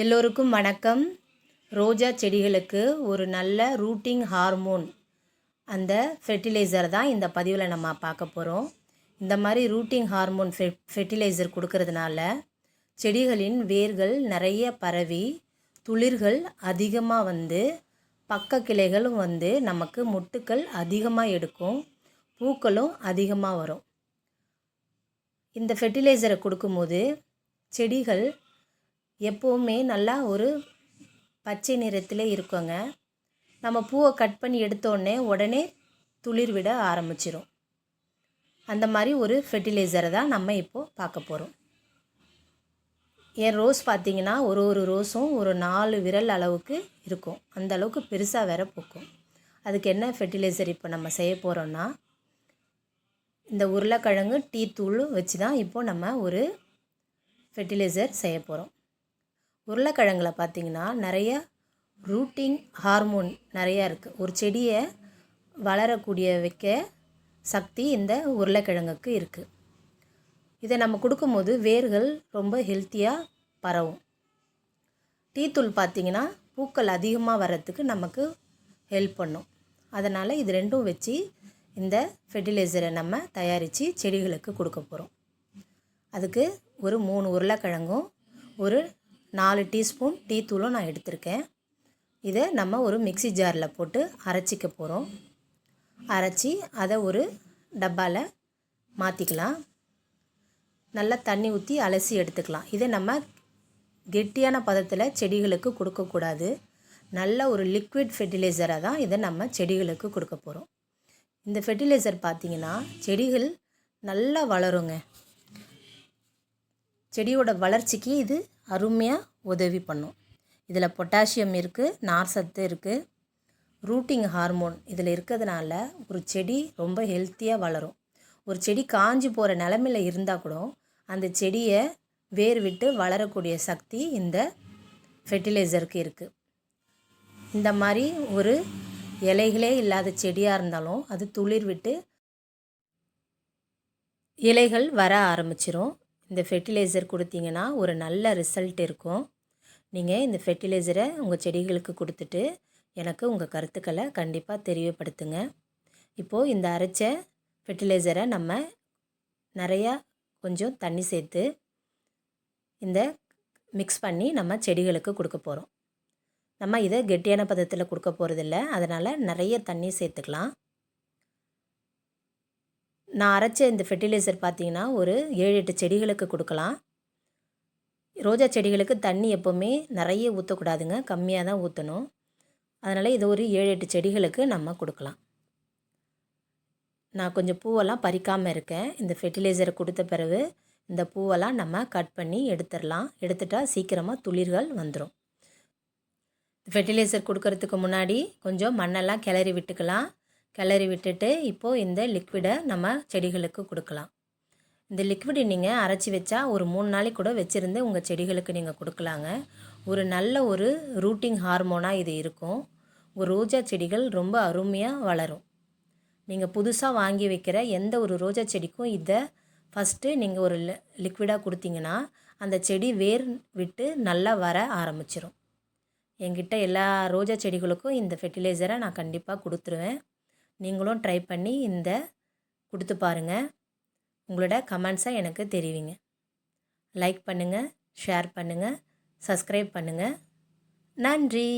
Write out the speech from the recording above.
எல்லோருக்கும் வணக்கம். ரோஜா செடிகளுக்கு ஒரு நல்ல ரூட்டிங் ஹார்மோன். அந்த ஃபெர்டிலைசர் தான் இந்த பதிவில் நம்ம பார்க்க போகிறோம் இந்த மாதிரி ரூட்டிங் ஹார்மோன் ஃபெ ஃபெர்டிலைசர் கொடுக்கறதுனால செடிகளின் வேர்கள் நிறைய பரவி துளிர்கள் அதிகமாக வந்து பக்க கிளைகளும் வந்து நமக்கு மொட்டுக்கள் அதிகமாக எடுக்கும் பூக்களும் அதிகமாக வரும். இந்த ஃபெர்டிலைசரை கொடுக்கும்போது செடிகள் எப்போவுமே நல்லா ஒரு பச்சை நிறத்தில் இருக்குங்க. நம்ம பூவை கட் பண்ணி எடுத்தோடனே உடனே துளிர் விட ஆரம்பிச்சிடும் அந்த மாதிரி ஒரு ஃபெர்டிலைசரை தான் நம்ம இப்போது பார்க்க போகிறோம் என் ரோஸ் பார்த்திங்கன்னா ஒரு ஒரு ரோஸும் ஒரு நாலு விரல் அளவுக்கு இருக்கும். அந்த அளவுக்கு பெருசாக வேற பூக்கும். அதுக்கு என்ன ஃபெர்டிலைசர் இப்போ நம்ம செய்ய போகிறோன்னா இந்த உருளைக்கிழங்கு டீ தூளும் வச்சு தான் இப்போது நம்ம ஒரு ஃபெர்டிலைசர் செய்ய போகிறோம் உருளைக்கிழங்குல பார்த்திங்கன்னா நிறைய ரூட்டிங் ஹார்மோன் நிறையா இருக்குது ஒரு செடியை வளரக்கூடிய வைக்க சக்தி இந்த உருளைக்கிழங்குக்கு இருக்குது இதை நம்ம கொடுக்கும்போது வேர்கள் ரொம்ப ஹெல்த்தியாக பரவும். டீத்தூள் பார்த்திங்கன்னா பூக்கள் அதிகமாக வர்றதுக்கு நமக்கு ஹெல்ப் பண்ணும். அதனால் இது ரெண்டும் வச்சு இந்த ஃபெர்டிலைசரை நம்ம தயாரித்து செடிகளுக்கு கொடுக்க போகிறோம் அதுக்கு ஒரு மூணு உருளைக்கிழங்கும் ஒரு நாலு டீஸ்பூன் டீ தூளும் நான் எடுத்திருக்கேன். இதை நம்ம ஒரு மிக்சி ஜாரில் போட்டு அரைச்சிக்க போகிறோம். அரைச்சி அதை ஒரு டப்பாவில் மாற்றிக்கலாம் நல்லா தண்ணி ஊற்றி அலசி எடுத்துக்கலாம். இதை நம்ம கெட்டியான பதத்தில் செடிகளுக்கு கொடுக்கக்கூடாது நல்ல ஒரு லிக்விட் ஃபெர்டிலைசராக தான் இதை நம்ம செடிகளுக்கு கொடுக்க போகிறோம் இந்த ஃபெர்டிலைசர் பார்த்திங்கன்னா செடிகள் நல்லா வளருங்க. செடியோட வளர்ச்சிக்கு இது அருமையாக உதவி பண்ணும். இதில் பொட்டாசியம் இருக்குது நார் சத்து இருக்குது ரூட்டிங் ஹார்மோன் இதில் இருக்கிறதுனால ஒரு செடி ரொம்ப ஹெல்த்தியாக வளரும். ஒரு செடி காஞ்சி போகிற நிலமையில் இருந்தால் கூட அந்த செடியை வேர் விட்டு வளரக்கூடிய சக்தி இந்த ஃபெர்டிலைசருக்கு இருக்குது இந்த மாதிரி ஒரு இலைகளே இல்லாத செடியாக இருந்தாலும் அது துளிர் விட்டு இலைகள் வர ஆரம்பிச்சிரும். இந்த ஃபெர்டிலைசர் கொடுத்தீங்கன்னா ஒரு நல்ல ரிசல்ட் இருக்கும். நீங்கள் இந்த ஃபெர்டிலைசரை உங்கள் செடிகளுக்கு கொடுத்துட்டு எனக்கு உங்கள் கருத்துக்களை கண்டிப்பாக தெரியப்படுத்துங்க. இப்போது இந்த அரைச்ச ஃபெர்டிலைசரை நம்ம நிறையா கொஞ்சம் தண்ணி சேர்த்து இந்த மிக்ஸ் பண்ணி நம்ம செடிகளுக்கு கொடுக்க போகிறோம் நம்ம இதை கெட்டியான பதத்தில் கொடுக்க போகிறதில்ல அதனால் நிறைய தண்ணி சேர்த்துக்கலாம். நான் அரைச்ச இந்த ஃபெர்டிலைசர் பார்த்தீங்கன்னா ஒரு ஏழு எட்டு செடிகளுக்கு கொடுக்கலாம். ரோஜா செடிகளுக்கு தண்ணி எப்போவுமே நிறைய ஊற்றக்கூடாதுங்க கம்மியாக தான் ஊற்றணும் அதனால் இது ஒரு ஏழு எட்டு செடிகளுக்கு நம்ம கொடுக்கலாம். நான் கொஞ்சம் பூவெல்லாம் பறிக்காமல் இருக்கேன். இந்த ஃபெர்டிலைசரை கொடுத்த பிறகு இந்த பூவெல்லாம் நம்ம கட் பண்ணி எடுத்துடலாம். எடுத்துட்டால் சீக்கிரமாக துளிர்கள் வந்துடும் ஃபெர்டிலைசர் கொடுக்கறதுக்கு முன்னாடி கொஞ்சம் மண்ணெல்லாம் கிளறி விட்டுக்கலாம். கிளறி விட்டுட்டு இப்போது இந்த லிக்விடை நம்ம செடிகளுக்கு கொடுக்கலாம். இந்த லிக்விடை நீங்கள் அரைச்சி வச்சா ஒரு மூணு நாளைக்கு கூட வச்சுருந்து உங்கள் செடிகளுக்கு நீங்கள் கொடுக்கலாங்க. ஒரு நல்ல ஒரு ரூட்டிங் ஹார்மோனாக இது இருக்கும். உங்கள் ரோஜா செடிகள் ரொம்ப அருமையாக வளரும். நீங்கள் புதுசாக வாங்கி வைக்கிற எந்த ஒரு ரோஜா செடிக்கும் இதை ஃபஸ்ட்டு நீங்கள் ஒரு லிக்விடாக கொடுத்தீங்கன்னா அந்த செடி வேர் விட்டு நல்லா வர ஆரம்பிச்சிடும் என்கிட்ட எல்லா ரோஜா செடிகளுக்கும் இந்த ஃபெர்டிலைசரை நான் கண்டிப்பாக கொடுத்துருவேன். நீங்களும் ட்ரை பண்ணி இந்த கொடுத்து பாருங்கள் உங்களோட கமெண்ட்ஸை எனக்கு தெரிவிங்க. லைக் பண்ணுங்கள் ஷேர் பண்ணுங்கள் சப்ஸ்கிரைப் பண்ணுங்கள் நன்றி!